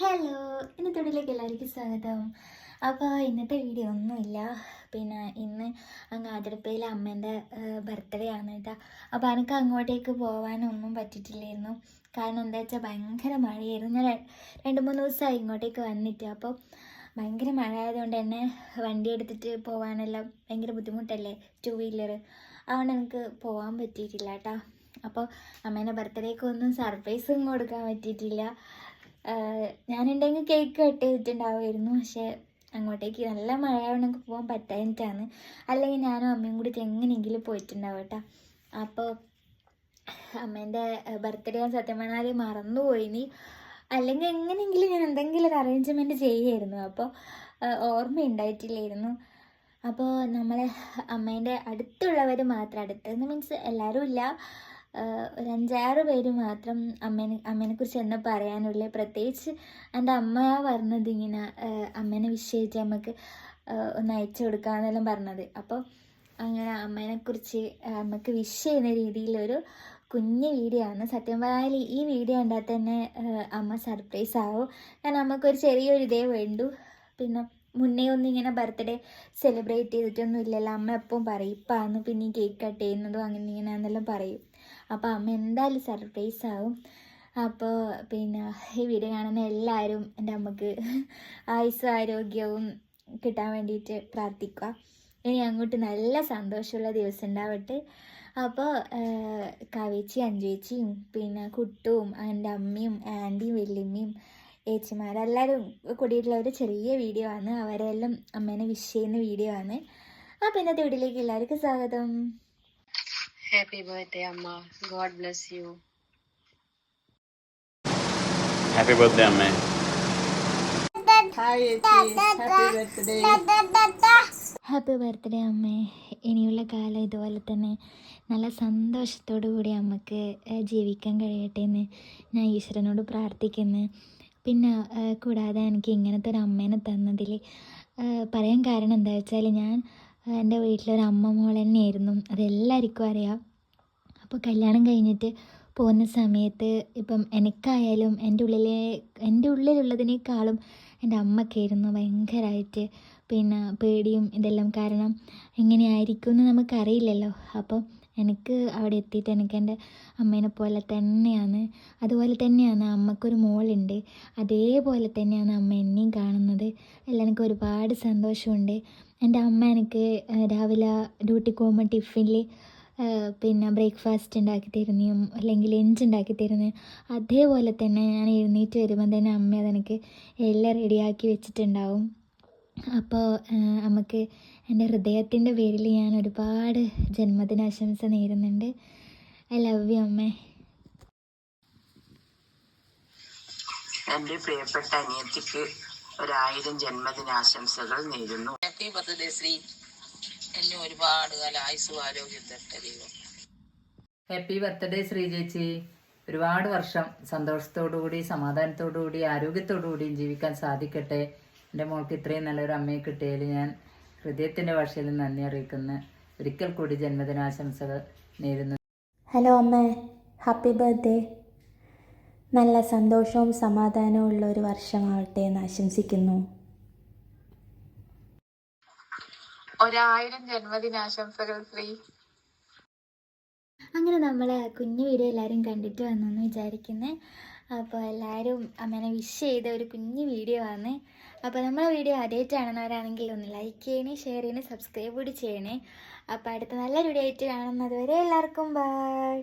Hello ഇന്നത്തെ വീഡിയോയിലേക്ക് എല്ലാവർക്കും സ്വാഗതം. അപ്പോൾ ഇന്നത്തെ വീഡിയോ ഒന്നുമില്ല. പിന്നെ ഇന്ന് അങ്ങ് ആതിരപ്പയിലെ അമ്മേന്റെ ബർത്ത്ഡേ ആണ് കേട്ടോ. അപ്പോൾ എനിക്ക് അങ്ങോട്ടേക്ക് പോകാനൊന്നും പറ്റിയിട്ടില്ലായിരുന്നു. കാരണം എന്താ വെച്ചാൽ ഭയങ്കര മഴയായിരുന്നു. ഞാൻ രണ്ട് മൂന്ന് ദിവസമായി ഇങ്ങോട്ടേക്ക് വന്നിട്ട്. അപ്പോൾ ഭയങ്കര മഴ ആയതുകൊണ്ട് തന്നെ വണ്ടി എടുത്തിട്ട് പോകാനെല്ലാം ഭയങ്കര ബുദ്ധിമുട്ടല്ലേ? ടു വീലർ അതുകൊണ്ട് എനിക്ക് പോകാൻ പറ്റിയിട്ടില്ല കേട്ടോ. അപ്പോൾ അമ്മേന്റെ ബർത്ത്ഡേക്ക് ഒന്നും സർപ്രൈസും കൊടുക്കാൻ പറ്റിയിട്ടില്ല. ഞാനുണ്ടെങ്കിൽ കേക്ക് കട്ട് ചെയ്തിട്ടുണ്ടാവുമായിരുന്നു. പക്ഷേ അങ്ങോട്ടേക്ക് നല്ല മഴ ആയതുകൊണ്ട് പോകാൻ പറ്റാഞ്ഞിട്ടാണ്. അല്ലെങ്കിൽ ഞാനും അമ്മയും കൂടി എങ്ങനെയെങ്കിലും പോയിട്ടുണ്ടാവും കേട്ടോ. അപ്പോൾ അമ്മേന്റെ ബർത്ത്ഡേ ഞാൻ സത്യം പറഞ്ഞാൽ മറന്നുപോയിനി അല്ലെങ്കിൽ എങ്ങനെയെങ്കിലും ഞാൻ എന്തെങ്കിലും ഒരു അറേഞ്ച്മെന്റ് ചെയ്യുമായിരുന്നു അപ്പോൾ ഓർമ്മയുണ്ടായിട്ടില്ലായിരുന്നു അപ്പോൾ നമ്മളെ അമ്മേന്റെ അടുത്തുള്ളവർ മാത്രം അടുത്തെന്ന് മീൻസ് എല്ലാവരും ഇല്ല. ഒരു അഞ്ചാറ് പേര് മാത്രം അമ്മേനെ അമ്മേനെ കുറിച്ച് എന്താ പറയാനുള്ളേ? പ്രത്യേകിച്ച് എന്റെ അമ്മയാ പറഞ്ഞത് ഇങ്ങനെ അമ്മേനെ ചെയ്തിട്ട് നമുക്ക് ഒന്ന് അയച്ചു കൊടുക്കാന്നെല്ലാം പറഞ്ഞത്. അപ്പോൾ അങ്ങനെ അമ്മേനെ കുറിച്ച് നമുക്ക് വിഷ് ചെയ്യുന്ന രീതിയിലൊരു കുഞ്ഞ് വീഡിയോ ആണ്. സത്യം പറഞ്ഞാൽ ഈ വീഡിയോ കണ്ടാൽ തന്നെ അമ്മ സർപ്രൈസ് ആവും. കാരണം അമ്മക്കൊരു ചെറിയൊരു ഇതേ വേണ്ടു. പിന്നെ മുന്നേ ഒന്നും ഇങ്ങനെ ബർത്ത്ഡേ സെലിബ്രേറ്റ് ചെയ്തിട്ടൊന്നും ഇല്ലല്ലോ. അമ്മ എപ്പം പറയും? ഇപ്പാന്ന് പിന്നെ കേക്ക് കട്ട് ചെയ്യുന്നതും അങ്ങനെ ഇങ്ങനെയാണെന്നെല്ലാം പറയും. അപ്പോൾ അമ്മ എന്തായാലും സർപ്രൈസ് ആവും. അപ്പോൾ പിന്നെ ഈ വീഡിയോ കാണുന്ന എല്ലാവരും എന്റെ അമ്മയ്ക്ക് ആയുസ്സും ആരോഗ്യവും കിട്ടാൻ വേണ്ടിയിട്ട് പ്രാർത്ഥിക്കുക. ഇനി അങ്ങോട്ട് നല്ല സന്തോഷമുള്ള ദിവസം ഉണ്ടാവട്ടെ. അപ്പോൾ കവേച്ചി അഞ്ചേച്ചിയും പിന്നെ കുട്ടുവും എന്റെ അമ്മയും ആന്റിയും വല്യമ്മയും ഏച്ചിമാരെല്ലാവരും കൂടിയിട്ടുള്ള ഒരു ചെറിയ വീഡിയോ ആണ്. അവരെല്ലാം അമ്മേനെ വിഷ് ചെയ്യുന്ന വീഡിയോ ആണ്. അപ്പോൾ ഇന്നത്തെ വീഡിയോയിലേക്ക് എല്ലാവർക്കും സ്വാഗതം. Happy ബർത്ത്ഡേ അമ്മ God bless you. Happy birthday അമ്മേ ഹാപ്പി ബർത്ത്ഡേ അമ്മേ ഇനിയുള്ള കാലം ഇതുപോലെ തന്നെ നല്ല സന്തോഷത്തോടു കൂടി അമ്മയ്ക്ക് ജീവിക്കാൻ കഴിയട്ടെ എന്ന് ഞാൻ ഈശ്വരനോട് പ്രാർത്ഥിക്കുന്നു. പിന്നെ കൂടാതെ എനിക്ക് ഇങ്ങനത്തെ ഒരു അമ്മേനെ തന്നതിൽ പറയാൻ കാരണം എന്താ വെച്ചാൽ ഞാൻ എന്റെ വീട്ടിലൊരു അമ്മ മോൾ തന്നെയായിരുന്നു. അതെല്ലാവർക്കും അറിയാം. അപ്പോൾ കല്യാണം കഴിഞ്ഞിട്ട് പോകുന്ന സമയത്ത് ഇപ്പം എനിക്കായാലും എന്റെ ഉള്ളിലെ എന്റെ ഉള്ളിലുള്ളതിനേക്കാളും എന്റെ അമ്മക്കായിരുന്നു ഭയങ്കരമായിട്ട് പിന്നെ പേടിയും ഇതെല്ലാം കാരണം എങ്ങനെയായിരിക്കും എന്ന് നമുക്കറിയില്ലല്ലോ. അപ്പം എനിക്ക് അവിടെ എത്തിയിട്ട് എനിക്ക് എന്റെ അമ്മേനെ പോലെ തന്നെയാണ്. അതുപോലെ തന്നെയാണ് അമ്മക്കൊരു മോളുണ്ട്. അതേപോലെ തന്നെയാണ് അമ്മ എന്നെയും കാണുന്നത്. എല്ലാം എനിക്ക് ഒരുപാട് സന്തോഷമുണ്ട്. എന്റെ അമ്മ എനിക്ക് രാവിലെ ഡ്യൂട്ടി പോകുമ്പോൾ ടിഫിനിൽ പിന്നെ ബ്രേക്ക്ഫാസ്റ്റ് ഉണ്ടാക്കി തരുന്നതും അല്ലെങ്കിൽ ലഞ്ച് ഉണ്ടാക്കി തരുന്ന അതേപോലെ തന്നെ ഞാൻ എഴുന്നേറ്റ് വരുമ്പോൾ തന്നെ അമ്മ അതെനിക്ക് എല്ലാം റെഡിയാക്കി വെച്ചിട്ടുണ്ടാവും. അപ്പോൾ നമുക്ക് എന്റെ ഹൃദയത്തിന്റെ പേരിൽ ഞാൻ ഒരുപാട് ജന്മദിനാശംസ നേരുന്നുണ്ട്. ഐ ലവ് യു അമ്മേ. എന്റെ പ്രിയപ്പെട്ട അനിയത്തിക്ക് ഒരായിരം ജന്മദിനാശംസകൾ നേരുന്നു. Happy birthday Sree. എന്നെ ഒരുപാട് കാലം ആയുസ്സും ആരോഗ്യം തരട്ടെ ദൈവം. ഹാപ്പി ബർത്ത്ഡേ ശ്രീ ചേച്ചി. ഒരുപാട് വർഷം സന്തോഷത്തോടുകൂടി സമാധാനത്തോടുകൂടി ആരോഗ്യത്തോടുകൂടിയും ജീവിക്കാൻ സാധിക്കട്ടെ. എന്റെ മോൾക്ക് ഇത്രയും നല്ലൊരു അമ്മയെ കിട്ടിയതിൽ ഞാൻ ഹൃദയത്തിന്റെ ഭാഷയിൽ നന്ദി അറിയിക്കുന്നു. ഒരിക്കൽ കൂടി ജന്മദിനാശംസകൾ നേരുന്നു. ഹലോ അമ്മ ഹാപ്പി ബർത്ത്ഡേ. നല്ല സന്തോഷവും സമാധാനവും ഉള്ള ഒരു വർഷമാവട്ടെ എന്ന് ആശംസിക്കുന്നു. ഒരായിരം ജന്മദിനാശംസകൾ ശ്രീ. അങ്ങനെ നമ്മളെ കുഞ്ഞു വീഡിയോ എല്ലാവരും കണ്ടിട്ട് വന്നു എന്ന് വിചാരിക്കുന്നത് അപ്പോൾ എല്ലാവരും അമ്മേനെ വിഷ് ചെയ്ത ഒരു കുഞ്ഞു വീഡിയോ ആണ്. അപ്പോൾ നമ്മളെ വീഡിയോ ആദ്യമായിട്ടാണെന്നവരാണെങ്കിൽ ഒന്ന് ലൈക്ക് ചെയ്യണേ ഷെയർ ചെയ്യണേ സബ്സ്ക്രൈബ് കൂടി ചെയ്യണേ. അപ്പോൾ അടുത്ത നല്ലൊരു വീഡിയോ ആയിട്ട് കാണുന്നത് വരെ എല്ലാവർക്കും ബൈ